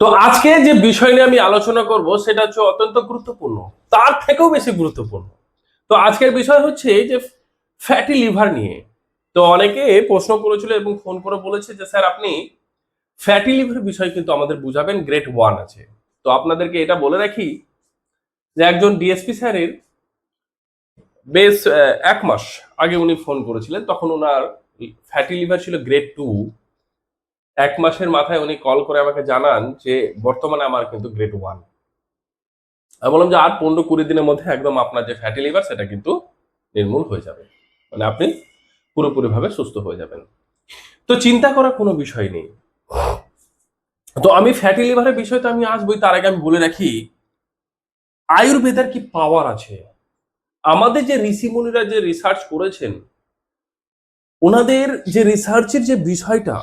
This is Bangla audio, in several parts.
তো আজকে যে বিষয় নিয়ে আমি আলোচনা করব, সেটা হচ্ছে অত্যন্ত গুরুত্বপূর্ণ। তার থেকেও বেশি গুরুত্বপূর্ণ। তো আজকের বিষয় হচ্ছে যে ফ্যাটি লিভার নিয়ে। তো অনেকে প্রশ্ন করেছিল এবং ফোন করে বলেছে যে, স্যার, আপনি ফ্যাটি লিভার বিষয় কিন্তু আমাদের বুঝাবেন গ্রেট ওয়ান আছে। তো আপনাদেরকে এটা বলে রাখি যে, একজন ডিএসপি স্যারের বেশ এক মাস আগে উনি ফোন করেছিলেন, তখন ওনার ফ্যাটি লিভার ছিল গ্রেড টু এক মাসের মাথায় উনি কল করে আমাকে জানান যে বর্তমানে আমার কিন্তু গ্রেড ওয়ান আমি বললাম যে আর পনেরো কুড়ি দিনের মধ্যে একদম আপনার যে ফ্যাটি লিভার সেটা কিন্তু নির্মূল হয়ে যাবে। মানে আপনি পুরোপুরি ভাবে সুস্থ হয়ে যাবেন। তো চিন্তা করার কোনো বিষয় নেই। তো আমি ফ্যাটি লিভারের তো আমি আসবই তার আগে আমি বলে রাখি, আয়ুর্বেদের কি পাওয়ার আছে? আমাদের যে ঋষিমুনিরা যে রিসার্চ করেছেন, ওনাদের যে রিসার্চের যে বিষয়টা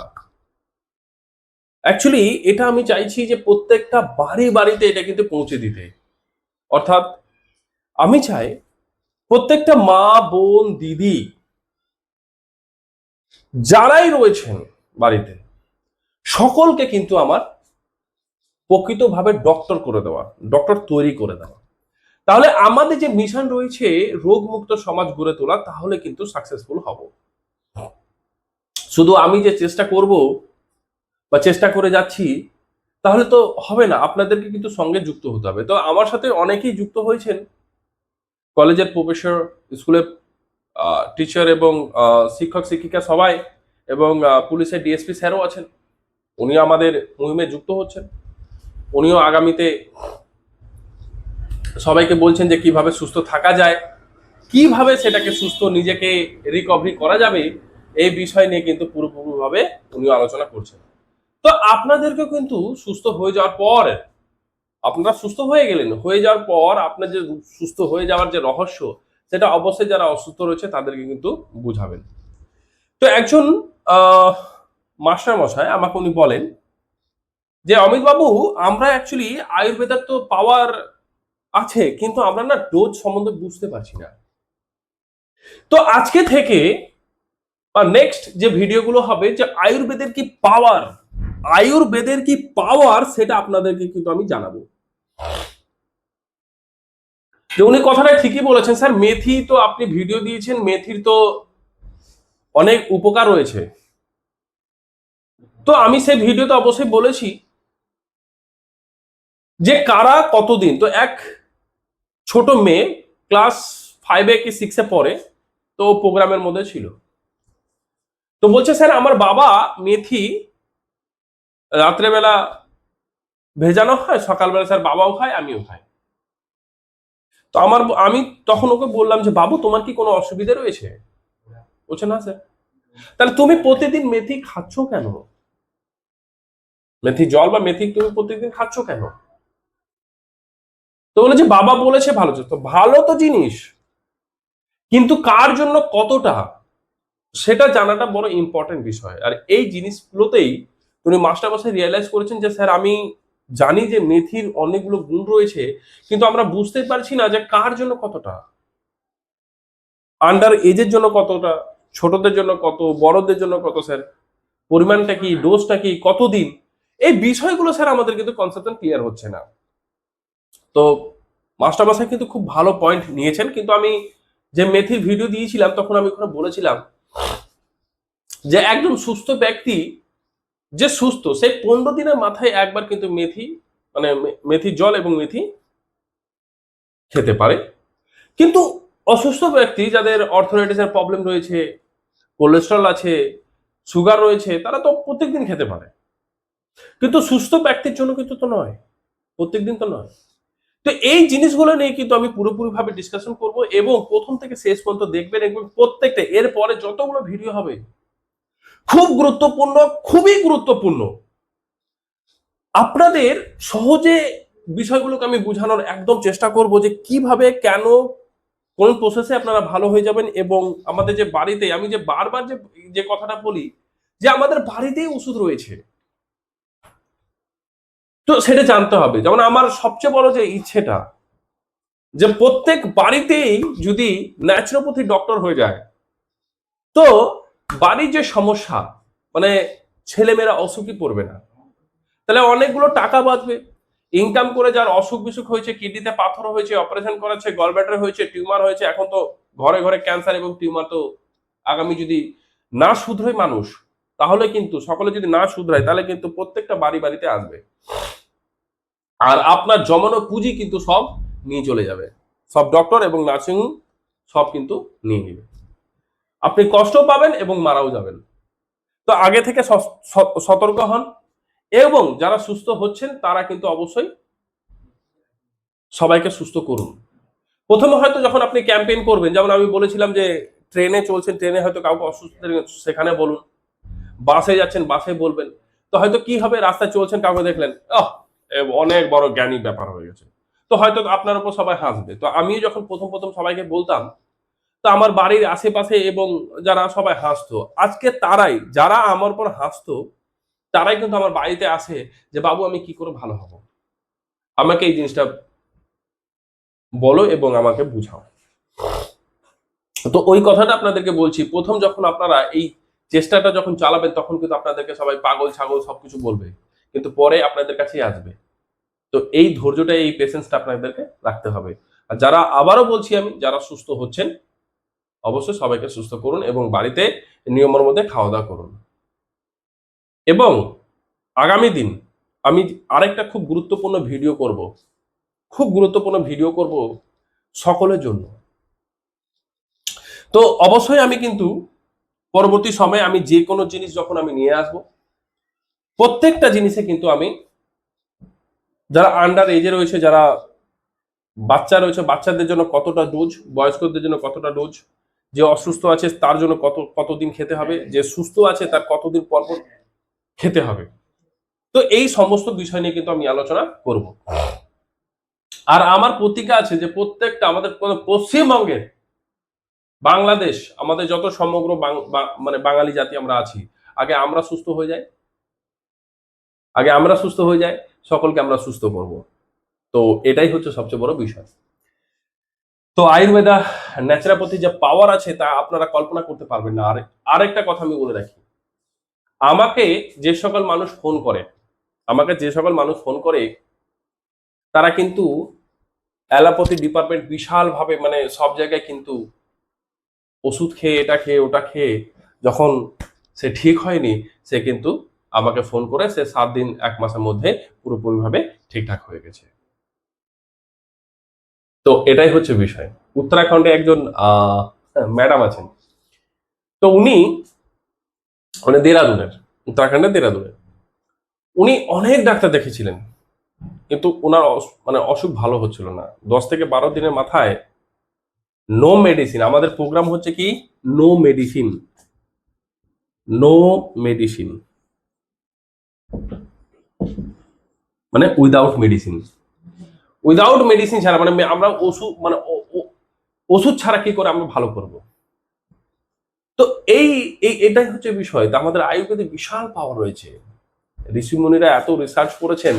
অ্যাকচুয়ালি এটা আমি চাইছি যে প্রত্যেকটা বাড়ি বাড়িতে এটা কিন্তু পৌঁছে দিতে। অর্থাৎ আমি চাই প্রত্যেকটা মা, বোন, দিদি যারাই রয়েছেন বাড়িতে, সকলকে কিন্তু আমার প্রকৃতভাবে ডক্টর করে দেওয়া ডক্টর তৈরি করে দেওয়া। তাহলে আমাদের যে মিশন রয়েছে রোগমুক্ত সমাজ গড়ে তোলা, তাহলে কিন্তু সাকসেসফুল হব। শুধু আমি যে চেষ্টা করব বা চেষ্টা করে যাচ্ছি, তাহলে তো হবে না। আপনাদেরকে কিন্তু সঙ্গে যুক্ত হতে হবে। তো আমার সাথে অনেকেই যুক্ত হয়েছেন। কলেজের প্রফেসর স্কুলের টিচার এবং শিক্ষক, শিক্ষিকা সবাই এবং পুলিশের ডিএসপি স্যারও আছেন। উনিও আমাদের মুহিমে যুক্ত হচ্ছেন। উনিও আগামীতে সবাইকে বলছেন যে কীভাবে সুস্থ থাকা যায়, কীভাবে সেটাকে সুস্থ নিজেকে রিকভারি করা যাবে, এই বিষয় নিয়ে কিন্তু পুরোপুরিভাবে উনিও আলোচনা করছেন। তো আপনাদেরকেও কিন্তু সুস্থ হয়ে যাওয়ার পর, আপনারা সুস্থ হয়ে গেলেন। হয়ে যাওয়ার পর আপনার যে সুস্থ হয়ে যাওয়ার যে রহস্য, সেটা অবশ্যই যারা অসুস্থ রয়েছে তাদেরকে কিন্তু বুঝাবেন। তো একজন মাস্টার মশাই আমাকে উনি বলেন যে অমিত বাবু আমরা অ্যাকচুয়ালি আয়ুর্বেদার তো পাওয়ার আছে, কিন্তু আমরা না ডোজ সম্বন্ধে বুঝতে পারছি না। তো আজকে থেকে, বা নেক্সট যে ভিডিওগুলো হবে যে, আয়ুর্বেদের কি পাওয়ার আয়ুর্বেদের কি পাওয়ার সেটা আপনাদেরকে কিন্তু আমি জানাব। যে উনি কথাটা ঠিকই বলেছেন, স্যার, মেথি তো আপনি ভিডিও দিয়েছেন, মেথির তো অনেক উপকার রয়েছে। তো আমি সেই ভিডিওতে অবশ্যই বলেছি যে কারা কতদিন, তো এক ছোট মেয়ে ক্লাস ফাইভে কি সিক্সে পড়ে, তো প্রোগ্রামের মধ্যে ছিল। তো বলছে, স্যার, আমার বাবা মেথি রাত্রেবেলা ভেজানো হয়, সকালবেলা স্যার বাবাও খায়, আমিও খাই। তো আমার আমি তখন ওকে বললাম যে, বাবু, তোমার কি কোনো অসুবিধা রয়েছে? বলছে, না, স্যার। তাহলে তুমি প্রতিদিন মেথি খাচ্ছ কেন? মেথি জল বা মেথি তুমি প্রতিদিন খাচ্ছ কেন? তো বলে যে, বাবা বলেছে ভালো তো ভালো তো জিনিস, কিন্তু কার জন্য কতটা, সেটা জানাটা বড় ইম্পর্টেন্ট বিষয়। আর এই জিনিসগুলোতেই উনি মাস্টারমশাই রিয়েলাইজ করেছেন যে, স্যার, আমি জানি যে মেথির অনেকগুলো গুণ রয়েছে, কিন্তু আমরা বুঝতে পারছি না যে কার জন্য কতটা। আন্ডার এজের জন্য কতটা, ছোটদের জন্য কত, বড়দের জন্য কত, স্যার? পরিমাণটা কি ডোজটা কি, কতদিন? এই বিষয়গুলো, স্যার, আমাদের কিন্তু কনসেপ্ট ক্লিয়ার হচ্ছে না। তো মাস্টারমশাই কিন্তু খুব ভালো পয়েন্ট নিয়েছেন, কিন্তু আমি যে মেথির ভিডিও দিয়েছিলাম, তখন আমি ওখানে বলেছিলাম যে, একজন সুস্থ ব্যক্তি যে সুস্থ সে পনেরো দিনের মাথায় একবার কিন্তু মেথি মানে মেথি জল এবং মেথি খেতে পারে। কিন্তু অসুস্থ ব্যক্তি যাদের অর্থোরাইটিসের প্রবলেম রয়েছে কোলেস্ট্রল আছে সুগার রয়েছে, তারা তো প্রত্যেকদিন খেতে পারে। কিন্তু সুস্থ ব্যক্তির জন্য কিন্তু তো নয়, প্রত্যেকদিন তো নয়। তো এই জিনিসগুলো নিয়ে কিন্তু আমি পুরোপুরিভাবে ডিসকাশন করব এবং প্রথম থেকে শেষ পর্যন্ত দেখবেন এবং প্রত্যেকটা, এরপরে যতগুলো ভিডিও হবে খুব গুরুত্বপূর্ণ, খুবই গুরুত্বপূর্ণ। আপনাদের সহজে বিষয়গুলোকে আমি বোঝানোর একদম চেষ্টা করব যে কীভাবে, কেন, কোন প্রসেসে আপনারা ভালো হয়ে যাবেন এবং আমাদের যে বাড়িতে, আমি যে বারবার যে যে কথাটা বলি যে আমাদের বাড়িতেই ওষুধ রয়েছে। তো সেটা জানতে হবে। যেমন আমার সবচেয়ে বড় যে ইচ্ছেটা যে প্রত্যেক বাড়িতেই যদি ন্যাচুরোপ্যাথি ডক্টর হয়ে যায়, তো বাড়ির যে সমস্যা মানে ছেলেমেয়েরা অসুখী পড়বে না। তাহলে অনেকগুলো টাকা বাঁচবে। ইনকাম করে যার অসুখ বিসুখ হয়েছে কিডনিতে পাথর হয়েছে অপারেশন করাচ্ছে গলব্যাটার হয়েছে টিউমার হয়েছে, এখন তো ঘরে ঘরে ক্যান্সার এবং টিউমার তো আগামী যদি না শুধরোয় মানুষ, তাহলে কিন্তু, সকলে যদি না শুধরায়, তাহলে কিন্তু প্রত্যেকটা বাড়ি বাড়িতে আসবে। আর আপনার জমানো পুঁজি কিন্তু সব নিয়ে চলে যাবে। সব ডক্টর এবং নার্সিং সব কিন্তু নিয়ে নেবে। আপনি কষ্ট পাবেন এবং মারাও যাবেন। তো আগে থেকে সতর্ক হন এবং যারা সুস্থ হচ্ছেন তারা কিন্তু অবশ্যই সবাইকে সুস্থ করুন। প্রথমে হয়তো যখন আপনি ক্যাম্পেইন করবেন, যেমন আমি বলেছিলাম যে ট্রেনে চলছেন, ট্রেনে হয়তো কাউকে অসুস্থ সেখানে বলুন। বাসে যাচ্ছেন, বাসে বলবেন। তো হয়তো কি হবে, রাস্তায় চলছেন, কাউকে দেখলেন অনেক বড় জ্ঞানী ব্যাপার হয়ে গেছে। তো হয়তো আপনার উপর সবাই হাসবে। তো আমিও যখন প্রথম প্রথম সবাইকে বলতাম তো আমার বাড়ির আশেপাশে এবং যারা সবাই হাসতো, আজকে তারাই, যারা আমার উপর হাসতো, তারাই কিন্তু আমার বাড়িতে আসে যে, বাবু, আমি কি করে ভালো হব? আমাকে এই জিনিসটা বলো এবং আমাকে বুঝাও। তো ওই কথাটা আপনাদেরকে বলছি, প্রথম যখন আপনারা এই চেষ্টাটা যখন চালাবেন, তখন কিন্তু আপনাদেরকে সবাই পাগল ছাগল সবকিছু বলবে, কিন্তু পরে আপনাদের কাছেই আসবে। তো এই ধৈর্যটা এই পেশেন্সটা আপনাদেরকে রাখতে হবে। আর যারা আবারও বলছি আমি, যারা সুস্থ হচ্ছেন অবশ্যই সবাইকে সুস্থ করুন এবং বাড়িতে নিয়মের মধ্যে খাওয়া দাওয়া করুন। এবং আগামী দিন আমি আরেকটা খুব গুরুত্বপূর্ণ ভিডিও করব। খুব গুরুত্বপূর্ণ ভিডিও করব সকলের জন্য। তো অবশ্যই আমি কিন্তু পরবর্তী সময়ে আমি যে কোনো জিনিস যখন আমি নিয়ে আসব, প্রত্যেকটা জিনিসে কিন্তু আমি যারা আন্ডার এজে রয়েছে, যারা বাচ্চা রয়েছে, বাচ্চাদের জন্য কতটা ডোজ বয়স্কদের জন্য কতটা ডোজ যে অসুস্থ আছে তার জন্য কত কতদিন খেতে হবে যে সুস্থ আছে তার কতদিন পর পর খেতে হবে। তো এই সমস্ত বিষয় নিয়ে কিন্তু আমি আলোচনা করব। আর আমার প্রতিজ্ঞা আছে যে প্রত্যেকটা আমাদের পশ্চিমবঙ্গের বাংলাদেশ আমাদের যত সমগ্র বাং- মানে বাঙালি জাতি আমরা আছি আগে আমরা সুস্থ হয়ে যাই আগে আমরা সুস্থ হয়ে যাই সকলকে আমরা সুস্থ করব। তো এটাই হচ্ছে সবচেয়ে বড় বিষয়। তো আয়ুর্বেদা ন্যাচারাপতি যে পাওয়ার আছে, তা আপনারা কল্পনা করতে পারবেন না। আর আরেকটা কথা আমি বলে রাখি। আমাকে যে সকল মানুষ ফোন করে, আমাকে যে সকল মানুষ ফোন করে, তারা কিন্তু অ্যালোপ্যাথি ডিপার্টমেন্ট বিশালভাবে মানে সব জায়গায় কিন্তু ওষুধ খেয়ে, এটা খেয়ে, ওটা খেয়ে, যখন সে ঠিক হয়নি, সে কিন্তু আমাকে ফোন করে, সে সাত দিন, এক মাসের মধ্যে পুরোপুরিভাবে ঠিকঠাক হয়ে গেছে। তো এটাই হচ্ছে বিষয়। উত্তরাখণ্ডে একজন ম্যাডাম আছেন। তো উনি মানে দেরাদুনের, উত্তরাখণ্ডের দেরাদুনের। উনি অনেক ডাক্তার দেখেছিলেন, কিন্তু ওনার মানে অসুখ ভালো হচ্ছিল না। দশ থেকে বারো দিনের মাথায় নো মেডিসিন আমাদের প্রোগ্রাম হচ্ছে কি? নো মেডিসিন নো মেডিসিন মানে উইদাউট মেডিসিন উইদাউট মেডিসিন ছাড়া মানে আমরা ওষুধ মানে ওষুধ ছাড়া কি করে আমরা ভালো করব? তো এই এই, এটাই হচ্ছে বিষয়। তো আমাদের আয়ুর্বেদে বিশাল পাওয়ার রয়েছে। ঋষিমুনিরা এত রিসার্চ করেছেন।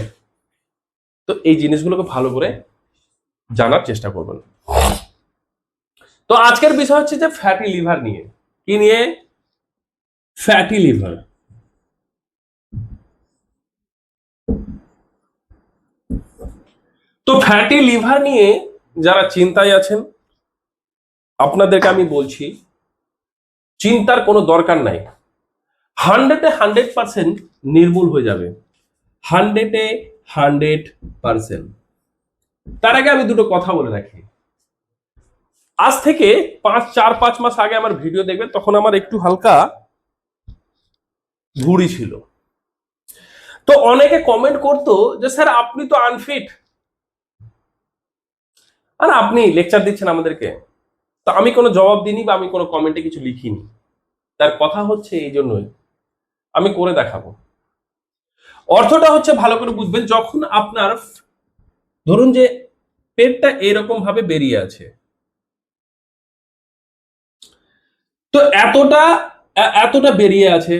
তো এই জিনিসগুলোকে ভালো করে জানার চেষ্টা করবেন। তো আজকের বিষয় হচ্ছে যে ফ্যাটি লিভার নিয়ে। কি নিয়ে? ফ্যাটি লিভার তো ফ্যাটি লিভার নিয়ে যারা চিন্তায় আছেন, আপনাদেরকে আমি বলছি, চিন্তার কোনো দরকার নাই। হান্ড্রেডে হান্ড্রেড পার্সেন্ট নির্মূল হয়ে যাবে। হান্ড্রেডে হান্ড্রেড পার্সেন্ট তার আগে আমি দুটো কথা বলে রাখি। আজ থেকে পাঁচ, চার, পাঁচ মাস আগে আমার ভিডিও দেখবেন, তখন আমার একটু হালকা ভুড়ি ছিল। তো অনেকে কমেন্ট করতো যে, স্যার, আপনি তো আনফিট আর আপনি লেকচার দিচ্ছেন আমাদেরকে। তো আমি কোনো জবাব দিইনি বা আমি কোনো কমেন্টে কিছু লিখিনি। তার কথা হচ্ছে এই জন্যই। আমি করে দেখাবো। অর্থটা হচ্ছে ভালো করে বুঝবেন, যখন আপনার ধরুন যে পেটটা এরকম ভাবে বেরিয়ে আছে। তো এতটা এতটা বেরিয়ে আছে,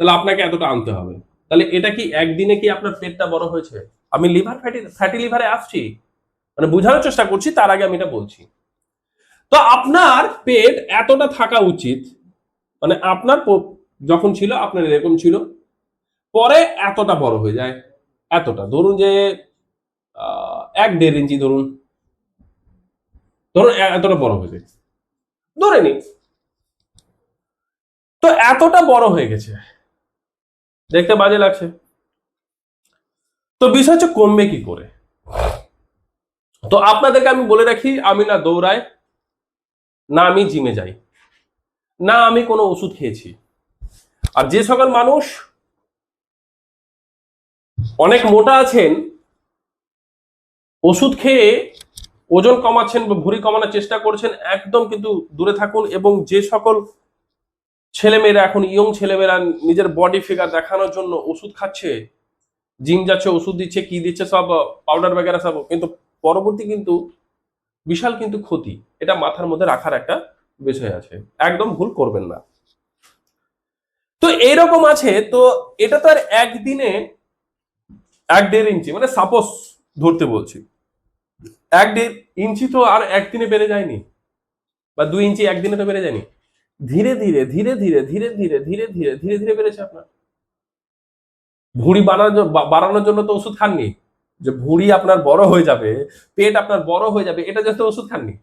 তাহলে আপনাকে এতটা আনতে হবে। তাহলে এটা কি একদিনে কি আপনার পেটটা বড় হয়েছে? আমি লিভার ফ্যাটি ফ্যাটি লিভারে আসছি? মানে বোঝানোর চেষ্টা করছি, তার আগে আমি এটা বলছি। তো আপনার পেট এতটা থাকা উচিত মানে আপনার যখন ছিল, আপনার এরকম ছিল, পরে এতটা বড় হয়ে যায়, এতটা। ধরুন যে এক দেড় ইঞ্চি ধরুন ধরুন এতটা বড় হয়েছে ধরে নি তো এতটা বড় হয়ে গেছে, দেখতে বাজে লাগছে। তো বিষয় হচ্ছে কমবে কি করে? তো আপনাদেরকে আমি বলে রাখি, আমি না দৌড়াই, না আমি জিমে যাই, না আমি কোনো ওষুধ খেয়েছি। আর যে সকল মানুষ অনেক মোটা আছেন, ওষুধ খেয়ে ওজন কমাচ্ছেন বা ভুঁড়ি কমানোর চেষ্টা করছেন, একদম কিন্তু দূরে থাকুন এবং যে সকল ছেলেমেয়েরা এখন, ইয়ং ছেলেমেয়েরা নিজের বডি ফিগার দেখানোর জন্য ওষুধ খাচ্ছে, জিম যাচ্ছে, ওষুধ দিচ্ছে, কি দিচ্ছে, সব পাউডার বেগারা সব, কিন্তু পরবর্তী কিন্তু বিশাল কিন্তু ক্ষতি। এটা মাথার মধ্যে রাখার একটা বিষয় আছে। একদম ভুল করবেন না। তো এইরকম আছে, তো এটা তো আর একদিনে, এক দেড় ইঞ্চি মানে সাপোজ ধরতে বলছি। এক দেড় ইঞ্চি তো আর একদিনে বেড়ে যায়নি। বা দুই ইঞ্চি একদিনে তো বেড়ে যায়নি। ধীরে ধীরে ধীরে ধীরে ধীরে ধীরে ধীরে ধীরে ধীরে ধীরে বেড়েছে আপনার। ভুঁড়ি বানানোর বাড়ানোর জন্য তো ওষুধ খাননি। যে ভুঁড়ি আপনার বড় হয়ে যাবে, পেট আপনার বড় হয়ে যাবে, এটা যাতে ওষুধ খাননি।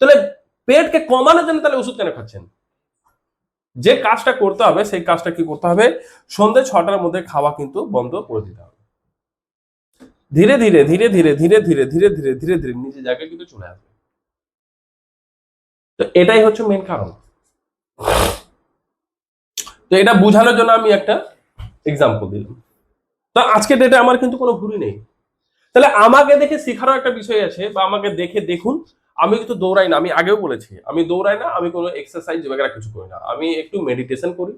তাহলে পেটকে কমানোর জন্য তাহলে ওষুধ কেন খাচ্ছেন? যে কাজটা করতে হবে, সেই কাজটা কি করতে হবে? সন্ধ্যে ছটার মধ্যে খাওয়া কিন্তু বন্ধ করে দিতে হবে। ধীরে ধীরে ধীরে ধীরে ধীরে ধীরে ধীরে ধীরে ধীরে ধীরে নিজের জায়গায় কিন্তু চলে আসবে। তো এটাই হচ্ছে মেন কারণ। তো এটা বোঝানোর জন্য আমি একটা এক্সাম্পল দিলাম। তো আজকে ডেটে আমার কিন্তু কোনো ভুরি নেই। তাহলে আমাকে দেখে শেখারও একটা বিষয় আছে বা আমাকে দেখে দেখুন, আমি কিন্তু দৌড়াই না, আমি আগেও বলেছি, আমি দৌড়াই না, আমি কোনো এক্সারসাইজ বগেরা কিছু করি না। আমি একটু মেডিটেশন করি,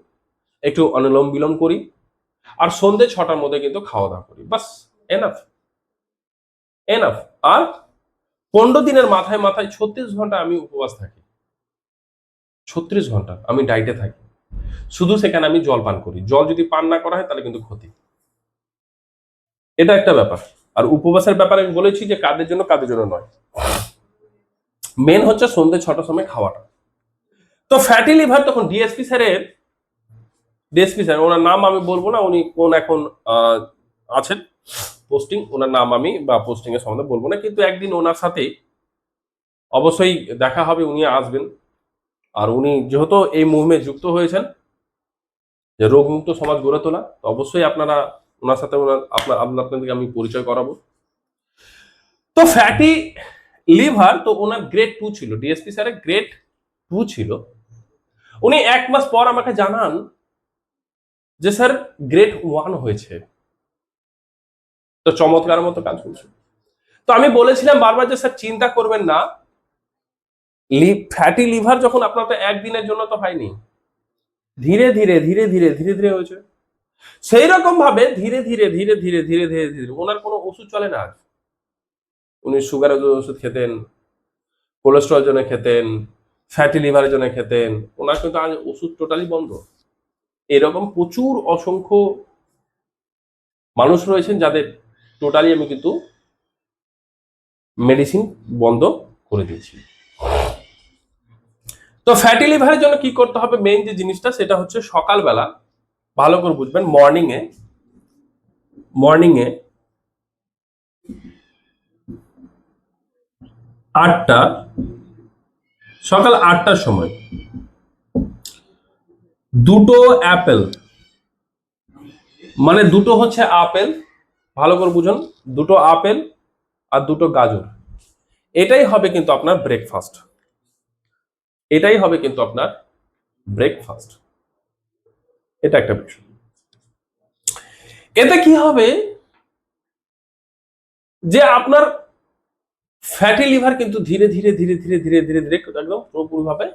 একটু অনুলোম বিলোম করি, আর সন্ধে ছটার মধ্যে কিন্তু খাওয়া দাওয়া করি। বাস এনাফ এনাফ আর পনেরো দিনের মাথায় মাথায় ছত্রিশ ঘণ্টা আমি উপবাস থাকি। ছত্রিশ ঘণ্টা আমি ডাইটে থাকি। শুধু সেখানে আমি জল পান করি। জল যদি পান না করা হয় তাহলে কিন্তু ক্ষতি। এটা একটা ব্যাপার। আর উপবাসের ব্যাপারে আমি বলেছি যে কাদের জন্য কাদের জন্য নয়। মেন হচ্ছে সন্ধ্যে ছটার সময় খাওয়াটা। তো ফ্যাটি লিভার তখন ডিএসপি স্যারের ডিএসপি স্যার ওনার নাম আমি বলব না, উনি কোন এখন আছেন পোস্টিং ওনার নাম আমি বা পোস্টিং এর সম্বন্ধে বলব না, কিন্তু একদিন ওনার সাথে অবশ্যই দেখা হবে, উনি আসবেন। আর উনি যেহেতু এই মুভমে যুক্ত হয়েছেন, যে রোগমুক্ত সমাজ গড়ে তোলা, তো অবশ্যই আপনারা ওনার সাথে ওনার আপনার আপনাদেরকে আমি পরিচয় করাবো। তো ফ্যাটি লিভার তো ওনার গ্রেড টু ছিল। ডিএসপি স্যারের গ্রেড টু ছিল। উনি এক মাস পর আমাকে জানান যে, স্যার গ্রেড ওয়ান হয়েছে। তো চমৎকার মতো কাজ করছে। তো আমি বলেছিলাম বারবার যে, স্যার, চিন্তা করবেন না। ফ্যাটি লিভার যখন আপনার তো একদিনের জন্য তো হয়নি, ধীরে ধীরে ধীরে ধীরে ধীরে ধীরে হয়েছে। সেই রকম ভাবে ধীরে ধীরে ধীরে ধীরে ধীরে ধীরে ধীরে ওনার কোনো ওষুধ চলে না উনি সুগারের জন্য ওষুধ খেতেন কোলেস্ট্রল জন্য খেতেন ফ্যাটি লিভারের জন্য খেতেন, ওনার কিন্তু আজ ওষুধ টোটালি বন্ধ। এরকম প্রচুর অসংখ্য মানুষ রয়েছেন যাদের টোটালি আমি কিন্তু মেডিসিন বন্ধ করে দিয়েছি। তো ফ্যাটি লিভারের জন্য কি করতে হবে? মেইন যে জিনিসটা সেটা হচ্ছে সকালবেলা ভালো করে বুঝবেন মর্নিং এ মর্নিং এ আটটা, সকাল আটটার সময় দুটো অ্যাপেল মানে দুটো হচ্ছে আপেল, ভালো করে বুঝুন, দুটো আপেল আর দুটো গাজর। এটাই হবে কিন্তু আপনার ব্রেকফাস্ট এটাই হবে কিন্তু আপনার ব্রেকফাস্ট এটা একটা বিষয়। এতে কি হবে? যে আপনার ফ্যাটি লিভার কিন্তু ধীরে ধীরে ধীরে ধীরে ধীরে ধীরে ধীরে একদম পুরোপুরিভাবে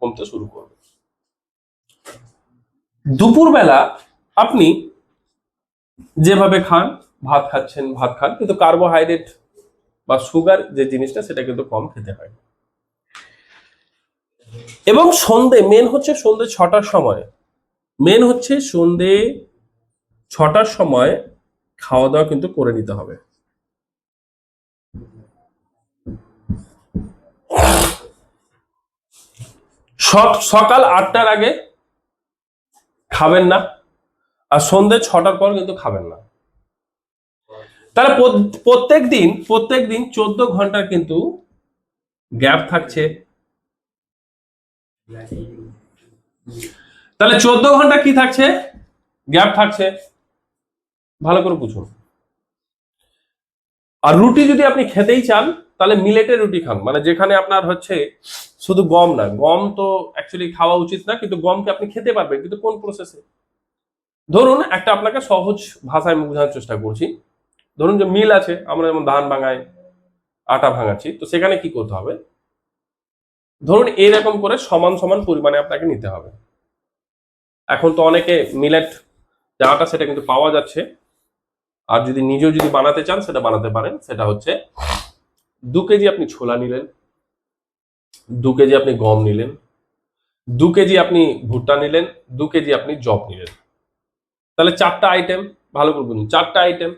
কমতে শুরু করবে। দুপুরবেলা আপনি যেভাবে খান, ভাত খাচ্ছেন, ভাত খান, কিন্তু কার্বোহাইড্রেট বা সুগার যে জিনিসটা, সেটা কিন্তু কম খেতে হয়। এবং সন্ধে মেন হচ্ছে সন্ধে ছটার সময়। মেন হচ্ছে সন্ধে ছটার সময় খাওয়া দাওয়া কিন্তু করে নিতে হবে। সক- সকাল আটটার আগে খাবেন না, আর সন্ধে ছটার পর কিন্তু খাবেন না। তাহলে প্রত্যেক দিন প্রত্যেক দিন চোদ্দ ঘণ্টার কিন্তু গ্যাপ থাকছে। তাহলে চোদ্দ ঘণ্টা কি থাকছে? গ্যাপ থাকছে। ভালো করে বুঝুন আর রুটি যদি আপনি খেতেই চান, তাহলে মিলেটের রুটি খান। মানে যেখানে আপনার হচ্ছে শুধু গম না, গম তো অ্যাকচুয়ালি খাওয়া উচিত না, কিন্তু গমকে আপনি খেতে পারবেন, কিন্তু কোন প্রসেসে ধরুন একটা আপনাকে সহজ ভাষায় আমি বোঝানোর চেষ্টা করছি। ধরুন যে মিল আছে, আমরা যেমন ধান ভাঙাই, আটা ভাঙাচ্ছি, তো সেখানে কি করতে হবে? ধরুন এরকম করে সমান সমান পরিমাণে আপনাকে নিতে হবে। এখন তো অনেকে মিলেট যে আটা সেটা কিন্তু পাওয়া যাচ্ছে। আর যদি নিজেও যদি বানাতে চান, সেটা বানাতে পারেন। সেটা হচ্ছে দু কেজি আপনি ছোলা নিলেন, দু কেজি আপনি গম নিলেন, দু কেজি আপনি ভুট্টা নিলেন, দু কেজি আপনি জব নিলেন। তাহলে চারটা আইটেম ভালো করে বুঝুন, চারটা আইটেম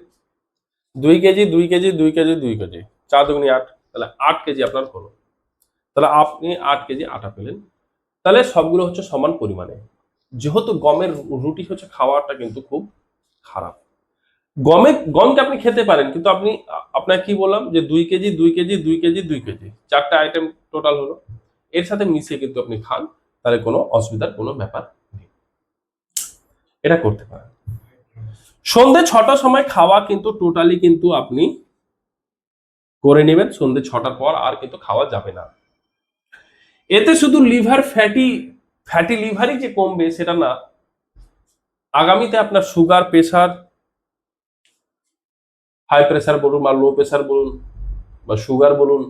দুই কেজি দুই কেজি দুই কেজি দুই কেজি, চার দুগুনি আট, তাহলে আট কেজি আপনার হলো। তাহলে আপনি আট কেজি আটা পেলেন। তাহলে সবগুলো হচ্ছে সমান পরিমাণে। যেহেতু গমের রুটি হচ্ছে খাওয়াটা কিন্তু খুব খারাপ। গমে, গমকে আপনি খেতে পারেন, কিন্তু আপনি, আপনার কি বললাম যে দুই কেজি দুই কেজি দুই কেজি দুই কেজি, চারটা আইটেম টোটাল হলো। এর সাথে মিশিয়ে কিন্তু আপনি খান, তাহলে কোনো অসুবিধার কোনো ব্যাপার নেই। এটা করতে পারেন। সন্ধে ছটার সময় খাওয়া কিন্তু টোটালি কিন্তু আপনি করে নেবেন, সন্ধে ছটার পর আর কিন্তু খাওয়া যাবে না। এতে শুধু লিভার ফ্যাটি ফ্যাটি লিভারই যে কমবে সেটা না, আগামীতে আপনার সুগার প্রেশার হাই প্রেশার বলুন বা লো প্রেশার বলুন বা সুগার বলুন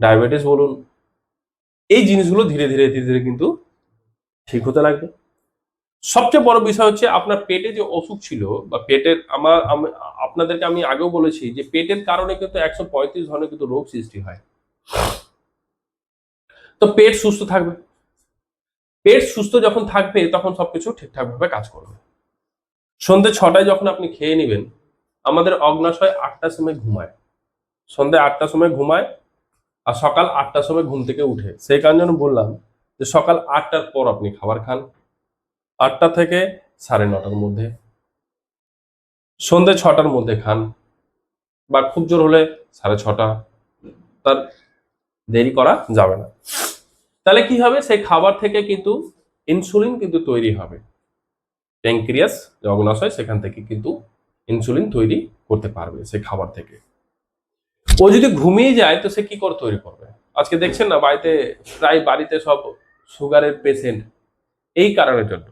ডায়াবেটিস বলুন, এই জিনিসগুলো ধীরে ধীরে ধীরে ধীরে কিন্তু ঠিক হতে লাগবে। সবচেয়ে বড় বিষয় হচ্ছে আপনার পেটে যে অসুখ ছিল বা পেটের আমার আপনাদেরকে আমি আগেও বলেছি যে পেটের কারণে কিন্তু একশো পঁয়ত্রিশ ধরনের কিন্তু রোগ সৃষ্টি হয়। তো পেট সুস্থ থাকবে। পেট সুস্থ যখন থাকবে, তখন সবকিছু ঠিকঠাক ভাবে কাজ করবে। সন্ধ্যে ছটায় যখন আপনি খেয়ে নেবেন, আমাদের অগ্নাশয় আটটার সময় ঘুমায়। সন্ধ্যে আটটার সময় ঘুমায় আর সকাল আটটার সময় ঘুম থেকে উঠে। সেই কারণে আমি বললাম যে সকাল আটটার পর আপনি খাবার খান। আটটা থেকে সাড়ে নটার মধ্যে। সন্ধ্যে ছটার মধ্যে খান বা খুব জোর হলে সাড়ে ছটা। তার দেরি করা যাবে না। তাহলে কি হবে? সেই খাবার থেকে কিন্তু ইনসুলিন কিন্তু তৈরি হবে। প্যাঙ্ক্রিয়াস অগ্নাশয় সেখান থেকে কিন্তু ইনসুলিন তৈরি করতে পারবে সেই খাবার থেকে। ও যদি ঘুমিয়ে যায় তো সে কি করে তৈরি করবে? আজকে দেখছেন না, বাড়িতে প্রায় বাড়িতে সব সুগারের পেশেন্ট এই কারণের জন্য।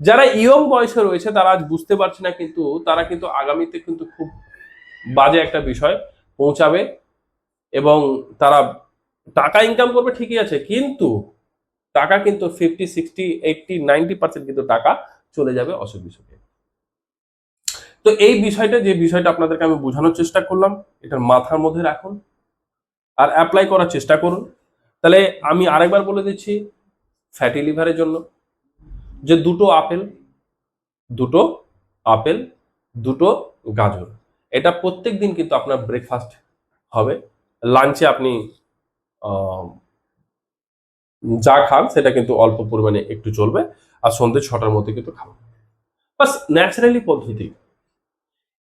যারা ইয়ং বয়সে রয়েছে তারা আজ বুঝতে পারছে না কিন্তু তারা কিন্তু আগামীতে কিন্তু খুব বাজে একটা বিষয় পৌঁছাবে এবং তারা টাকা ইনকাম করবে ঠিকই আছে, কিন্তু টাকা কিন্তু fifty sixty eighty ninety percent কিন্তু টাকা চলে যাবে অসুখ বিসুখে। তো এই বিষয়টা, যে বিষয়টা আপনাদেরকে আমি বোঝানোর চেষ্টা করলাম, এটার মাথার মধ্যে রাখুন আর অ্যাপ্লাই করার চেষ্টা করুন। তাহলে আমি আরেকবার বলে দিচ্ছি ফ্যাটি লিভারের জন্য, যে দুটো আপেল দুটো আপেল, দুটো গাজর, এটা প্রত্যেক দিন কিন্তু আপনার ব্রেকফাস্ট হবে। লাঞ্চে আপনি যা খান সেটা কিন্তু অল্প পরিমাণে একটু চলবে আর সন্ধ্যে ছটার মধ্যে কিন্তু খাবেন। বাস ন্যাচারালি পদ্ধতি।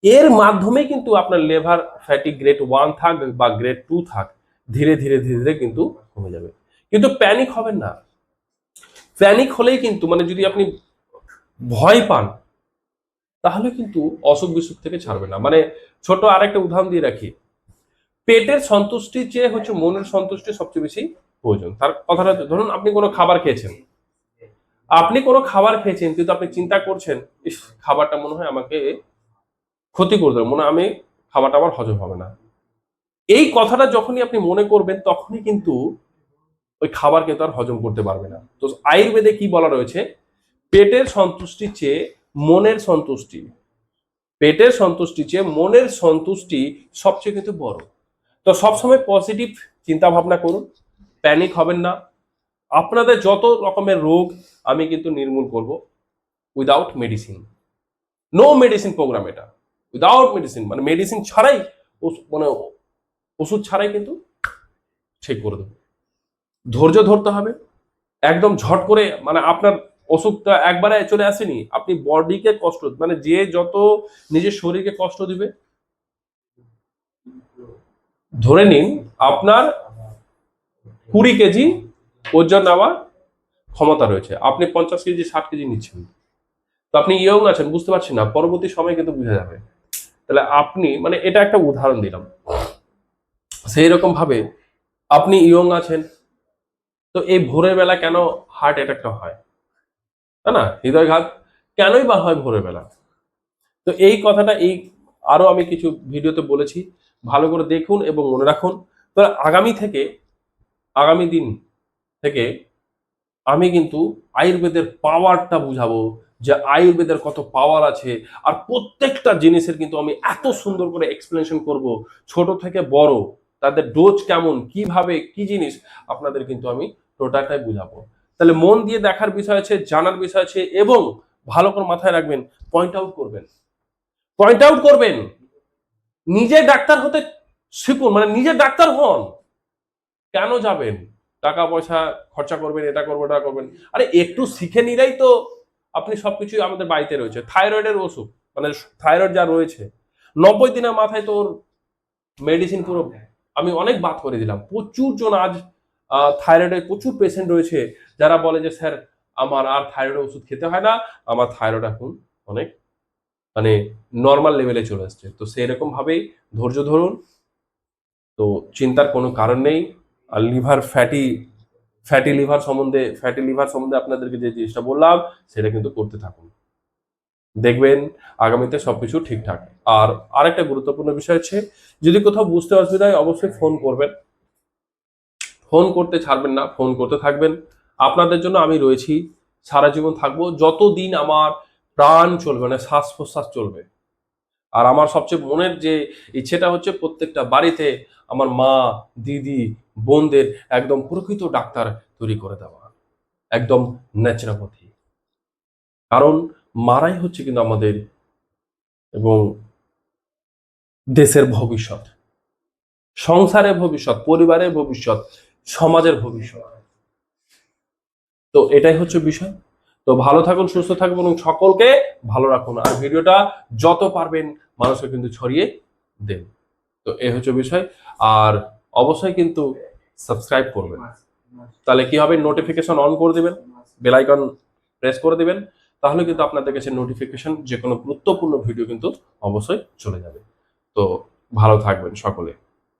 এর মাধ্যমে কিন্তু আপনার লেভার ফ্যাটি গ্রেড ওয়ান থাক বা গ্রেড টু থাক, ধীরে ধীরে ধীরে ধীরে কিন্তু কমে যাবে। কিন্তু প্যানিক হবেন না। প্যানিক হলেই কিন্তু মানে যদি আপনি ভয় পান, তাহলে কিন্তু অসুখ বিসুখ থেকে ছাড়বে না। মানে ছোট আরেকটা উদাহরণ দিয়ে রাখি। পেটের সন্তুষ্টির চেয়ে হচ্ছে মনের সন্তুষ্টি সবচেয়ে বেশি প্রয়োজন। তার কথাটা হচ্ছে, ধরুন আপনি কোনো খাবার খেয়েছেন। আপনি কোনো খাবার খেয়েছেন কিন্তু আপনি চিন্তা করছেন ইস খাবারটা মনে হয় আমাকে ক্ষতি করে দেবে মনে হয় আমি খাবারটা আমার হজম হবে না। এই কথাটা যখনই আপনি মনে করবেন তখনই কিন্তু ওই খাবার কিন্তু আর হজম করতে পারবে না। তো আয়ুর্বেদে কি বলা রয়েছে? পেটের সন্তুষ্টির চেয়ে মনের সন্তুষ্টি। পেটের সন্তুষ্টি চেয়ে মনের সন্তুষ্টি সবচেয়ে কিন্তু বড়। তো সবসময় পজিটিভ চিন্তা ভাবনা করুন প্যানিক হবেন না। আপনাদের যত রকমের রোগ, আমি কিন্তু নির্মূল করব without medicine no medicine program এটা। উইদাউট মেডিসিন মানে মেডিসিন ছাড়াই মানে ওষুধ ছাড়াই কিন্তু ঠিক করে দেবো। ধৈর্য ধরতে হবে। একদম ঝট করে মানে আপনার অসুখটা একবারে চলে আসেনি, আপনি বডিকে কষ্ট মানে যে যত নিজের শরীরকে কষ্ট দিবে ধরে নিন আপনার কুড়ি কেজি ওজন নেওয়ার ক্ষমতা রয়েছে। আপনি পঞ্চাশ কেজি, ষাট কেজি নিচ্ছেন। তো আপনি ইয়ং আছেন, বুঝতে পারছেন না, পরবর্তী সময় কিন্তু বুঝা যাবে। তাহলে আপনি মানে এটা একটা উদাহরণ দিলাম। সেই রকম ভাবে আপনি ইয়ং আছেন, তো এই ভোরের বেলা কেন হার্ট অ্যাটাকটা হয়? তাই না? হৃদয়ঘাত কেনই বা হয় ভোরের বেলা তো এই কথাটা এই আরও আমি কিছু ভিডিওতে বলেছি। ভালো করে দেখুন এবং মনে রাখুন। তো আগামী থেকে, আগামী দিন থেকে আমি কিন্তু আয়ুর্বেদের পাওয়ারটা বুঝাবো যে আয়ুর্বেদের কত পাওয়ার আছে আর প্রত্যেকটা জিনিসের কিন্তু আমি এত সুন্দর করে এক্সপ্লেনেশন করব। ছোট থেকে বড়, তাদের ডোজ কেমন, কীভাবে, কি জিনিস, আপনাদের কিন্তু আমি টোটালটাই বুঝাবো। তাহলে মন দিয়ে দেখার বিষয় আছে, জানার বিষয় আছে এবং ভালো করে মাথায় রাখবেন পয়েন্ট আউট করবেন। পয়েন্ট আউট করবেন। নিজে ডাক্তার হতে শিখুন মানে নিজে ডাক্তার হন। কেন যাবেন? টাকা পয়সা খরচা করবেন, এটা করবেন, ওটা করবেন। আরে একটু শিখে নিলেই তো আপনি সবকিছুই আমাদের বাড়িতে রয়েছে। থাইরয়েডের ওষুধ মানে থাইরয়েড যা রয়েছে, নব্বই দিনের মাথায় তোর মেডিসিন পুরো, আমি অনেক বাদ করে দিলাম। প্রচুর জন আজ থাইরয়েডের প্রচুর পেশেন্ট রয়েছে, যারা বলে যে, স্যার, আমার আর থাইরয়েড ওষুধ খেতে হয় না, আমার থাইরয়েড এখন অনেক মানে নর্মাল লেভেলে চলে আসছে। তো সেই রকম ভাবেই ধৈর্য ধরুন। তো চিন্তার কোনো কারণ নেই। আর লিভার ফ্যাটি ফ্যাটি লিভার সম্বন্ধে ফ্যাটি লিভার সম্বন্ধে আপনাদেরকে যে জিনিসটা বললাম, সেটা কিন্তু করতে থাকুন। দেখবেন আগামীতে সবকিছু ঠিকঠাক। আর আরেকটা গুরুত্বপূর্ণ বিষয় হচ্ছে, যদি কোথাও বুঝতে অসুবিধা অবশ্যই ফোন করবেন। ফোন করতে ছাড়বেন না ফোন করতে থাকবেন। আপনাদের জন্য আমি রয়েছি, সারা জীবন থাকব। যতদিন আমার প্রাণ চলবে মানে শ্বাস প্রশ্বাস চলবে। আর আমার সবচেয়ে মনের যে ইচ্ছেটা হচ্ছে প্রত্যেকটা বাড়িতে আমার মা, দিদি, বোনদের একদম প্রকৃত ডাক্তার তৈরি করে দেওয়া। একদম ন্যাচুরাপথি কারণ মারাই হচ্ছে কিন্তু আমাদের এবং দেশের ভবিষ্যৎ। সংসারের ভবিষ্যৎ, পরিবারের ভবিষ্যৎ, সমাজের ভবিষ্যৎ। তো এটাই হচ্ছে বিষয়। তো ভালো থাকুন, সুস্থ থাকুন এবং সকলকে ভালো রাখুন। আর ভিডিওটা যত পারবেন মানুষকে কিন্তু ছড়িয়ে দেন। তো এই হচ্ছে বিষয়। আর অবশ্যই কিন্তু সাবস্ক্রাইব করবেন। তাহলে কি হবে? নোটিফিকেশন অন করে দিবেন বেল আইকন প্রেস করে দিবেন। তাহলে কিন্তু আপনাদের কাছে নোটিফিকেশন যে কোনো গুরুত্বপূর্ণ ভিডিও কিন্তু অবশ্যই চলে যাবে। তো ভালো থাকবেন সকলে।